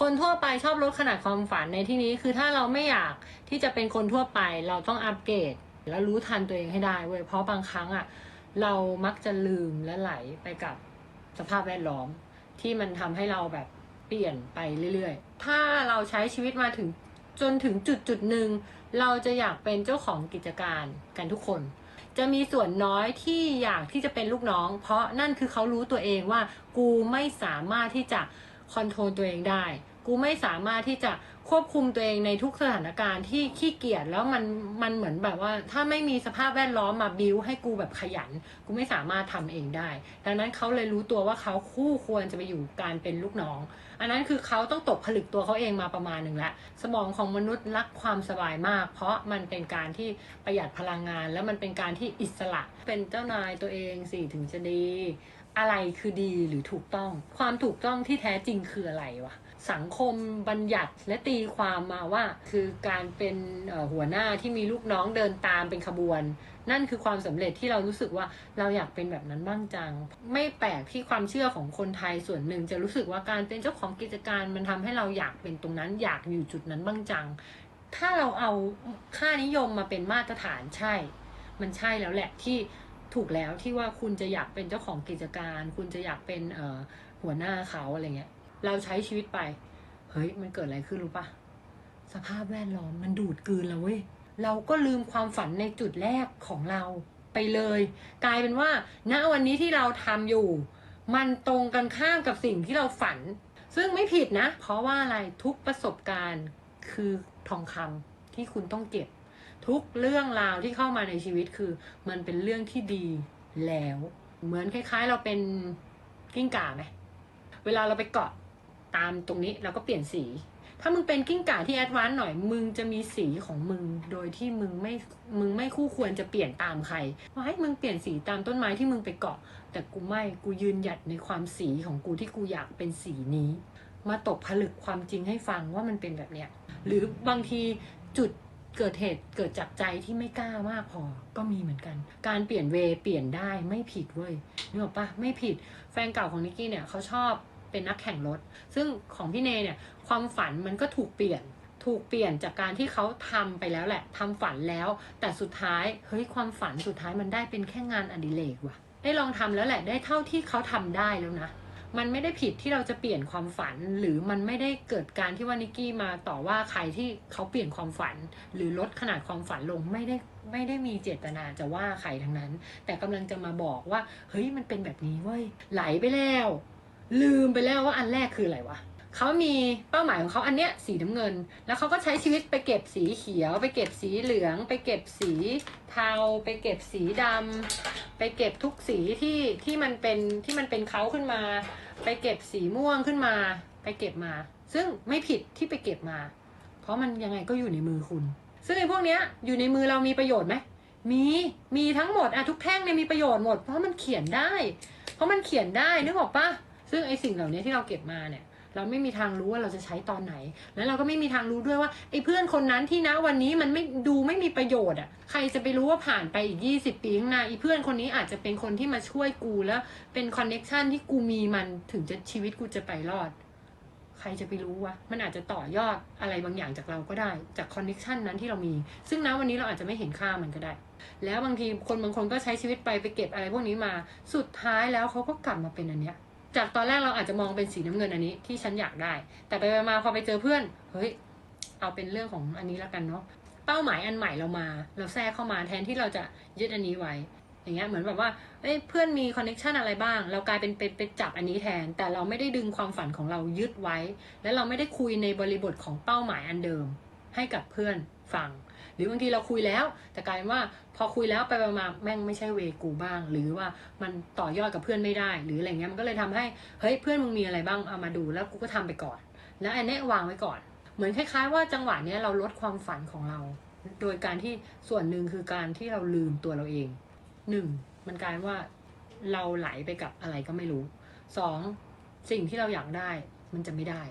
คนทั่วไปชอบลดขนาดความฝันในที่นี้คือถ้าเราไม่อยากที่จะเป็นคนทั่วไปเราต้องอัปเกรดแล้วรู้ทันตัวเองให้ได้เว้ยเพราะบางครั้งอะเรามักจะลืมและไหลไปกับสภาพแวดล้อม ที่มันทำให้เราแบบเปลี่ยนไปเรื่อยๆ ถ้าเราใช้ชีวิตมาถึงจนถึงจุดจุดหนึ่งเราจะอยากเป็นเจ้าของกิจการกันทุกคน จะมีส่วนน้อยที่อยากที่จะเป็นลูกน้อง เพราะนั่นคือเขารู้ตัวเองว่ากูไม่สามารถที่จะคอนโทรลตัวเองได้ กูไม่สามารถที่จะควบคุมตัวเองในทุกสถานการณ์ที่ขี้เกียจแล้วมันมันเหมือนแบบว่า ถ้าไม่มีสภาพแวดล้อมมาบิวให้กูแบบขยัน กูไม่สามารถทำเองได้ ดังนั้นเขาเลยรู้ตัวว่าเขาคู่ควรจะไปอยู่การเป็นลูกน้อง อันนั้นคือเขาต้องตกผลึกตัวเขาเองมาประมาณหนึ่งแล้วสมองของมนุษย์รักความสบายมาก เพราะมันเป็นการที่ประหยัดพลังงาน แล้วมันเป็นการที่อิสระ เป็นเจ้านายตัวเองสิถึงจะดี อะไรคือดีหรือถูกต้อง ความถูกต้องที่แท้จริงคืออะไรวะ สังคมบัญญัติและตีความมาว่า คือการเป็นหัวหน้าที่มีลูกน้องเดินตามเป็นขบวน นั่นคือความสำเร็จที่เรารู้สึกว่าเราอยากเป็นแบบนั้นบ้างจัง ไม่แปลกที่ความเชื่อของคนไทยส่วนหนึ่ง จะรู้สึกว่าการเป็นเจ้าของกิจการมันทำให้เราอยากเป็นตรงนั้นอยากอยู่จุดนั้นบ้างจัง ถ้าเราเอาค่านิยมมาเป็นมาตรฐานใช่ มันใช่แล้วแหละที่ถูกแล้วที่ว่าคุณจะอยากเป็นเจ้าของกิจการ คุณจะอยากเป็นหัวหน้าเขาอะไรเงี้ย เราใช้ชีวิตไป เฮ้ย มันเกิดอะไรขึ้นรู้ปะสภาพแวดล้อมมันดูดกลืนเราเว้ย เราก็ลืมความฝันในจุดแรกของเราไปเลย กลายเป็นว่า ณ วันนี้ที่เราทำอยู่ มันตรงกันข้ามกับสิ่งที่เราฝัน ซึ่งไม่ผิดนะ เพราะว่าอะไร ทุกประสบการณ์คือทองคำที่คุณต้องเก็บ ทุกเรื่องราวที่เข้ามาในชีวิตคือ มันเป็นเรื่องที่ดีแล้ว เหมือนคล้าย ๆ เราเป็นกิ้งก่าไหม เวลาเราไปเกาะ ตามตรงนี้เราก็เปลี่ยนสี ถ้ามึงเป็นกิ้งก่าที่แอดวานซ์หน่อย มึงจะมีสีของมึง โดยที่มึงไม่ มึงไม่คู่ควรจะเปลี่ยนตามใครว่าให้มึงเปลี่ยนสีตามต้นไม้ที่มึงไปเกาะ แต่กูไม่ กูยืนหยัดในความสีของกูที่กูอยากเป็นสีนี้ มาตกผลึกความจริงให้ฟังว่ามันเป็นแบบเนี้ย หรือบางทีจุดเกิดเหตุเกิดจากใจที่ไม่กล้ามากพอ ก็มีเหมือนกัน การเปลี่ยนเวเปลี่ยนได้ไม่ผิดเว้ยนึกออกปะไม่ผิด แฟนเก่าของนิกกี้เนี่ยเขาชอบ เป็นนักแข่งรถ ซึ่งของพี่เนเนี่ยความฝันมันก็ถูกเปลี่ยนถูกเปลี่ยนจากการที่เขาทำไปแล้วแหละทำฝันแล้ว แต่สุดท้ายเฮ้ยความฝันสุดท้ายมันได้เป็นแค่งานอดิเรกว่ะ ได้ลองทำแล้วแหละได้เท่าที่เขาทำได้แล้วนะมันไม่ได้ผิดที่เราจะเปลี่ยนความฝัน หรือมันไม่ได้เกิดการที่ว่านิกกี้มาต่อว่าใครที่เขาเปลี่ยนความฝัน หรือลดขนาดความฝันลงไม่ได้ไม่ได้มีเจตนาจะว่าใครทั้งนั้น แต่กำลังจะมาบอกว่า เฮ้ยมันเป็นแบบนี้เว้ยไหลไปแล้ว ลืมไปแล้วว่าอันแรกคืออะไรวะเขามีเป้าหมายของเขาอันเนี้ยสีน้ำเงิน แล้วเขาก็ใช้ชีวิตไปเก็บสีเขียว ไปเก็บสีเหลือง ไปเก็บสีเทา ไปเก็บสีดำไปเก็บทุกสีที่ที่มันเป็นที่มันเป็นเขาขึ้นมา ไปเก็บสีม่วงขึ้นมา ไปเก็บมา ซึ่งไม่ผิดที่ไปเก็บมา เพราะมันยังไงก็อยู่ในมือคุณ ซึ่งไอ้พวกเนี้ยอยู่ในมือเรามีประโยชน์ไหมมีมีทั้งหมดอะทุกแท่งเนี่ยมีประโยชน์หมด เพราะมันเขียนได้ เพราะมันเขียนได้นึกออกปะ ซึ่งไอสิ่งเหล่านี้ที่เราเก็บมาเนี่ย เราไม่มีทางรู้ว่าเราจะใช้ตอนไหน แล้วเราก็ไม่มีทางรู้ด้วยว่าไอ้เพื่อนคนนั้นที่นะวันนี้มันไม่ดูไม่มีประโยชน์อะ ใครจะไปรู้ว่าผ่านไปอีก20ปีข้างหน้าไอ้เพื่อนคนนี้อาจจะเป็นคนที่มาช่วยกูแล้วเป็นคอนเน็ชันที่กูมีมันถึงจะชีวิตกูจะไปรอด ใครจะไปรู้วะมันอาจจะต่อยอดอะไรบางอย่างจากเราก็ได้จากคอนเน็ชันนั้นที่เรามี ซึ่งนะวันนี้เราอาจจะไม่เห็นค่ามันก็ได้ แล้วบางทีคนบางคนก็ใช้ชีวิตไปไปเก็บอะไรพวกนี้มา สุดท้ายแล้วเขาก็กลับมาเป็นอันเนี้ย จากตอนแรกเราอาจจะมองเป็นสีน้ำเงินอันนี้ที่ฉันอยากได้ แต่ไปมาพอไปเจอเพื่อนเฮ้ยเอาเป็นเรื่องของอันนี้แล้วกันเนาะเป้าหมายอันใหม่เรามา เราแทรกเข้ามาแทนที่เราจะยึดอันนี้ไว้ อย่างเงี้ยเหมือนแบบว่าเอ้ยเพื่อนมีคอนเน็ชันอะไรบ้าง เรากลายเป็นไปไปจับอันนี้แทน แต่เราไม่ได้ดึงความฝันของเรายึดไว้ และเราไม่ได้คุยในบริบทของเป้าหมายอันเดิม ให้กับเพื่อนฟัง รือบางทีเราคุยแล้ว แต่กลายเป็นว่าพอคุยแล้วไปมาแม่งไม่ใช่เวกูบ้าง หรือว่ามันต่อยอดกับเพื่อนไม่ได้ หรืออะไรเงี้ยมันก็เลยทำให้เฮ้ยเพื่อนมึงมีอะไรบ้างเอามาดูแล้วกูก็ทำไปก่อน แล้วอันเนี้วางไว้ก่อน เหมือนคล้าย ๆ ว่าจังหวะเนี้ยเราลดความฝันของเรา โดยการที่ส่วนหนึ่งคือการที่เราลืมตัวเราเองหนึ่งมันกลายว่าเราไหลไปกับอะไรก็ไม่รู้สองสิ่งที่เราอยากได้มันจะไม่ได้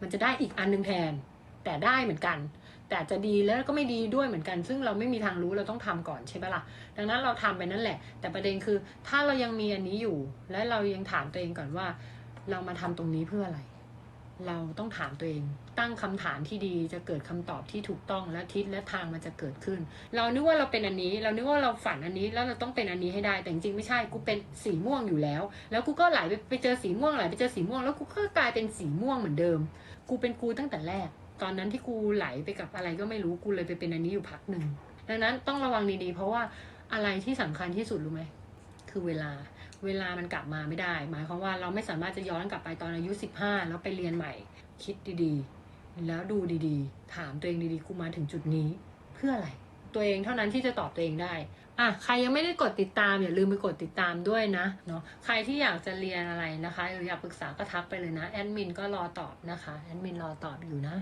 มันจะได้อีกอันหนึ่งแทน แต่ได้เหมือนกัน แต่จะดีแล้วก็ไม่ดีด้วยเหมือนกัน ซึ่งเราไม่มีทางรู้เราต้องทำก่อนใช่ปะล่ะดังนั้นเราทำไปนั่นแหละ แต่ประเด็นคือถ้าเรายังมีอันนี้อยู่ และเรายังถามตัวเองก่อนว่า เรามาทำตรงนี้เพื่ออะไร เราต้องถามตัวเอง ตั้งคำถามที่ดีจะเกิดคำตอบที่ถูกต้องและทิศและทางมันจะเกิดขึ้น เรานึกว่าเราเป็นอันนี้ เรานึกว่าเราฝันอันนี้แล้วเราต้องเป็นอันนี้ให้ได้ แต่จริงๆไม่ใช่กูเป็นสีม่วงอยู่แล้ว แล้วกูก็ไหลไปไปเจอสีม่วงไหลไปเจอสีม่วงแล้วกูก็กลายเป็นสีม่วงเหมือนเดิม กูเป็นกูตั้งแต่แรก ตอนนั้นที่กูไหลไปกับอะไรก็ไม่รู้กูเลยไปเป็นอันนี้อยู่พักหนึ่งดังนั้นต้องระวังดีๆ เพราะว่าอะไรที่สำคัญที่สุดรู้ไหมคือเวลาเวลามันกลับมาไม่ได้ หมายความว่าเราไม่สามารถจะย้อนกลับไปตอนอายุ 15 แล้วไปเรียนใหม่ คิดดีๆ แล้วดูดีๆ ถามตัวเองดีๆกูมาถึงจุดนี้ เพื่ออะไร ตัวเองเท่านั้นที่จะตอบตัวเองได้อะใครยังไม่ได้กดติดตามอย่าลืมไปกดติดตามด้วยนะเนาะใครที่อยากจะเรียนอะไรนะคะหรืออยากปรึกษาก็ทักไปเลยนะแอดมินก็รอตอบนะคะแอดมินรอตอบอยู่นะ